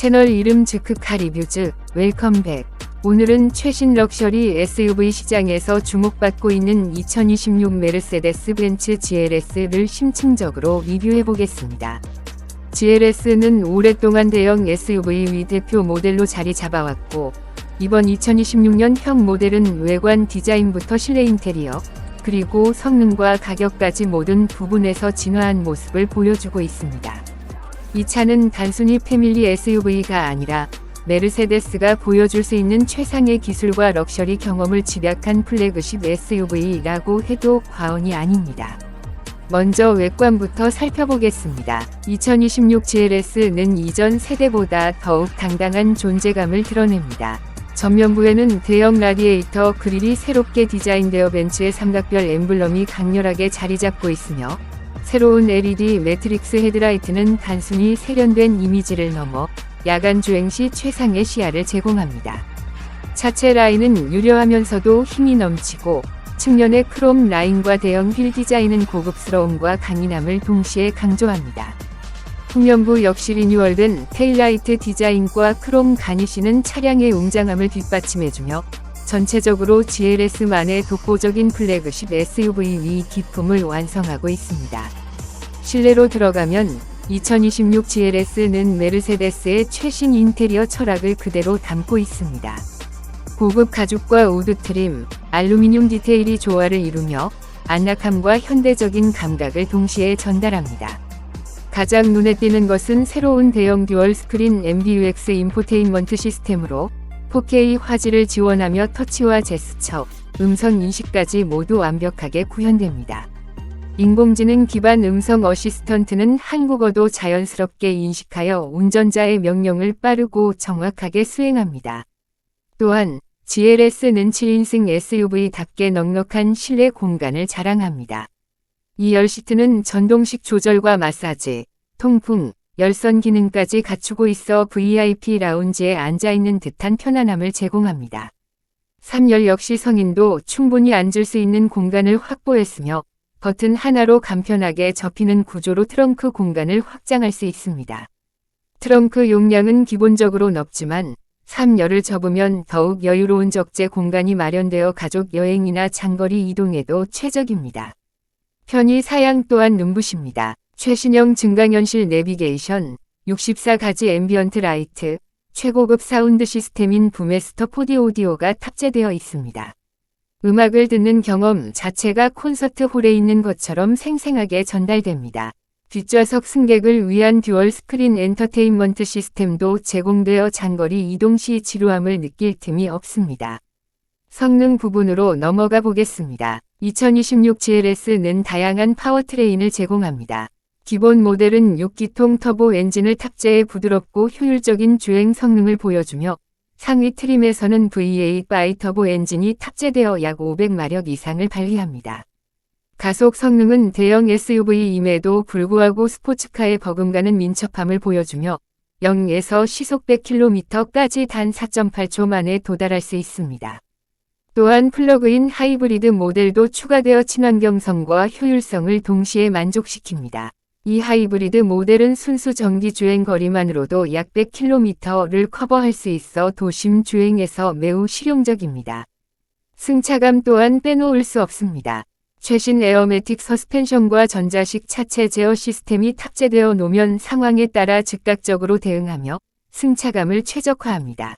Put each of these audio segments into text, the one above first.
채널 이름 즈크카 리뷰즈 웰컴백 오늘은 최신 럭셔리 SUV 시장에서 주목받고 있는 2026 메르세데스 벤츠 GLS를 심층적으로 리뷰해 보겠습니다. GLS는 오랫동안 대형 SUV 대표 모델로 자리 잡아왔고 이번 2026년 형 모델은 외관 디자인부터 실내 인테리어 그리고 성능과 가격까지 모든 부분에서 진화한 모습을 보여주고 있습니다. 이 차는 단순히 패밀리 SUV가 아니라 메르세데스가 보여줄 수 있는 최상의 기술과 럭셔리 경험을 집약한 플래그십 SUV라고 해도 과언이 아닙니다. 먼저 외관부터 살펴보겠습니다. 2026 GLS는 이전 세대보다 더욱 당당한 존재감을 드러냅니다. 전면부에는 대형 라디에이터 그릴이 새롭게 디자인되어 벤츠의 삼각별 엠블럼이 강렬하게 자리 잡고 있으며 새로운 LED 매트릭스 헤드라이트는 단순히 세련된 이미지를 넘어 야간 주행 시 최상의 시야를 제공합니다. 차체 라인은 유려하면서도 힘이 넘치고 측면의 크롬 라인과 대형 휠 디자인은 고급스러움과 강인함을 동시에 강조합니다. 후면부 역시 리뉴얼된 테일라이트 디자인과 크롬 가니쉬는 차량의 웅장함을 뒷받침해주며 전체적으로 GLS만의 독보적인 플래그십 SUV 위 기품을 완성하고 있습니다. 실내로 들어가면 2026 GLS는 메르세데스의 최신 인테리어 철학을 그대로 담고 있습니다. 고급 가죽과 우드 트림, 알루미늄 디테일이 조화를 이루며 안락함과 현대적인 감각을 동시에 전달합니다. 가장 눈에 띄는 것은 새로운 대형 듀얼 스크린 MBUX 인포테인먼트 시스템으로 4K 화질을 지원하며 터치와 제스처, 음성 인식까지 모두 완벽하게 구현됩니다. 인공지능 기반 음성 어시스턴트는 한국어도 자연스럽게 인식하여 운전자의 명령을 빠르고 정확하게 수행합니다. 또한 GLS는 7인승 SUV답게 넉넉한 실내 공간을 자랑합니다. 이 열시트는 전동식 조절과 마사지, 통풍, 열선 기능까지 갖추고 있어 VIP 라운지에 앉아있는 듯한 편안함을 제공합니다. 3열 역시 성인도 충분히 앉을 수 있는 공간을 확보했으며 버튼 하나로 간편하게 접히는 구조로 트렁크 공간을 확장할 수 있습니다. 트렁크 용량은 기본적으로 넓지만 3열을 접으면 더욱 여유로운 적재 공간이 마련되어 가족 여행이나 장거리 이동에도 최적입니다. 편의 사양 또한 눈부십니다. 최신형 증강현실 내비게이션, 64가지 앰비언트 라이트, 최고급 사운드 시스템인 부메스터 4D 오디오가 탑재되어 있습니다. 음악을 듣는 경험 자체가 콘서트 홀에 있는 것처럼 생생하게 전달됩니다. 뒷좌석 승객을 위한 듀얼 스크린 엔터테인먼트 시스템도 제공되어 장거리 이동 시 지루함을 느낄 틈이 없습니다. 성능 부분으로 넘어가 보겠습니다. 2026 GLS는 다양한 파워트레인을 제공합니다. 기본 모델은 6기통 터보 엔진을 탑재해 부드럽고 효율적인 주행 성능을 보여주며 상위 트림에서는 VA 바이터보 엔진이 탑재되어 약 500마력 이상을 발휘합니다. 가속 성능은 대형 SUV임에도 불구하고 스포츠카에 버금가는 민첩함을 보여주며 0에서 시속 100km까지 단 4.8초 만에 도달할 수 있습니다. 또한 플러그인 하이브리드 모델도 추가되어 친환경성과 효율성을 동시에 만족시킵니다. 이 하이브리드 모델은 순수 전기 주행 거리만으로도 약 100km를 커버할 수 있어 도심 주행에서 매우 실용적입니다. 승차감 또한 빼놓을 수 없습니다. 최신 에어매틱 서스펜션과 전자식 차체 제어 시스템이 탑재되어 노면 상황에 따라 즉각적으로 대응하며 승차감을 최적화합니다.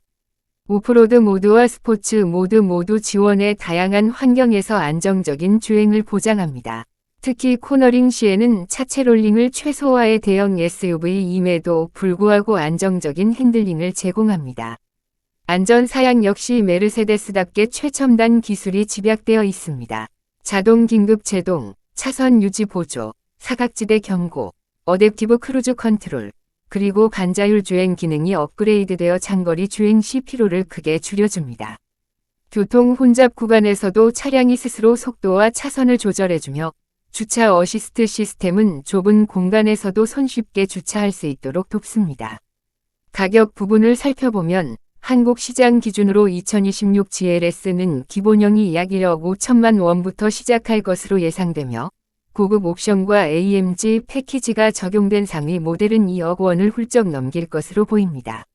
오프로드 모드와 스포츠 모드 모두 지원해 다양한 환경에서 안정적인 주행을 보장합니다. 특히 코너링 시에는 차체 롤링을 최소화해 대형 SUV임에도 불구하고 안정적인 핸들링을 제공합니다. 안전 사양 역시 메르세데스답게 최첨단 기술이 집약되어 있습니다. 자동 긴급 제동, 차선 유지 보조, 사각지대 경고, 어댑티브 크루즈 컨트롤, 그리고 반자율 주행 기능이 업그레이드되어 장거리 주행 시 피로를 크게 줄여줍니다. 교통 혼잡 구간에서도 차량이 스스로 속도와 차선을 조절해주며 주차 어시스트 시스템은 좁은 공간에서도 손쉽게 주차할 수 있도록 돕습니다. 가격 부분을 살펴보면 한국 시장 기준으로 2026 GLS는 기본형이 약 1억 5천만 원부터 시작할 것으로 예상되며 고급 옵션과 AMG 패키지가 적용된 상위 모델은 2억 원을 훌쩍 넘길 것으로 보입니다.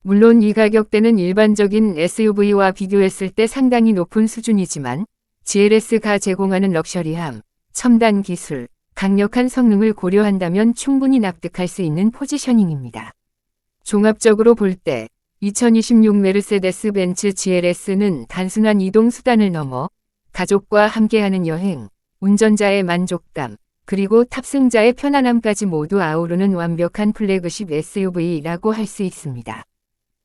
물론 이 가격대는 일반적인 SUV와 비교했을 때 상당히 높은 수준이지만 GLS가 제공하는 럭셔리함, 첨단 기술, 강력한 성능을 고려한다면 충분히 납득할 수 있는 포지셔닝입니다. 종합적으로 볼 때 2026 메르세데스 벤츠 GLS는 단순한 이동 수단을 넘어 가족과 함께하는 여행, 운전자의 만족감, 그리고 탑승자의 편안함까지 모두 아우르는 완벽한 플래그십 SUV라고 할 수 있습니다.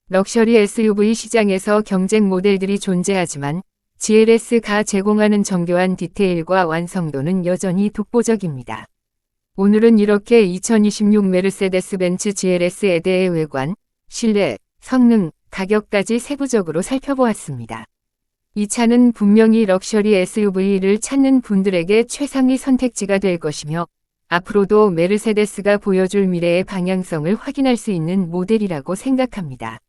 럭셔리 SUV 시장에서 경쟁 모델들이 존재하지만 GLS가 제공하는 정교한 디테일과 완성도는 여전히 독보적입니다. 오늘은 이렇게 2026 메르세데스 벤츠 GLS에 대해 외관, 실내, 성능, 가격까지 세부적으로 살펴보았습니다. 이 차는 분명히 럭셔리 SUV를 찾는 분들에게 최상의 선택지가 될 것이며 앞으로도 메르세데스가 보여줄 미래의 방향성을 확인할 수 있는 모델이라고 생각합니다.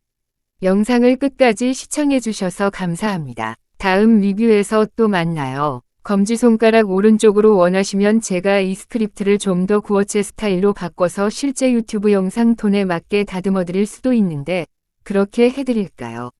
영상을 끝까지 시청해주셔서 감사합니다. 다음 리뷰에서 또 만나요. 검지손가락 오른쪽으로 원하시면 제가 이 스크립트를 좀 더 구어체 스타일로 바꿔서 실제 유튜브 영상 톤에 맞게 다듬어 드릴 수도 있는데 그렇게 해드릴까요?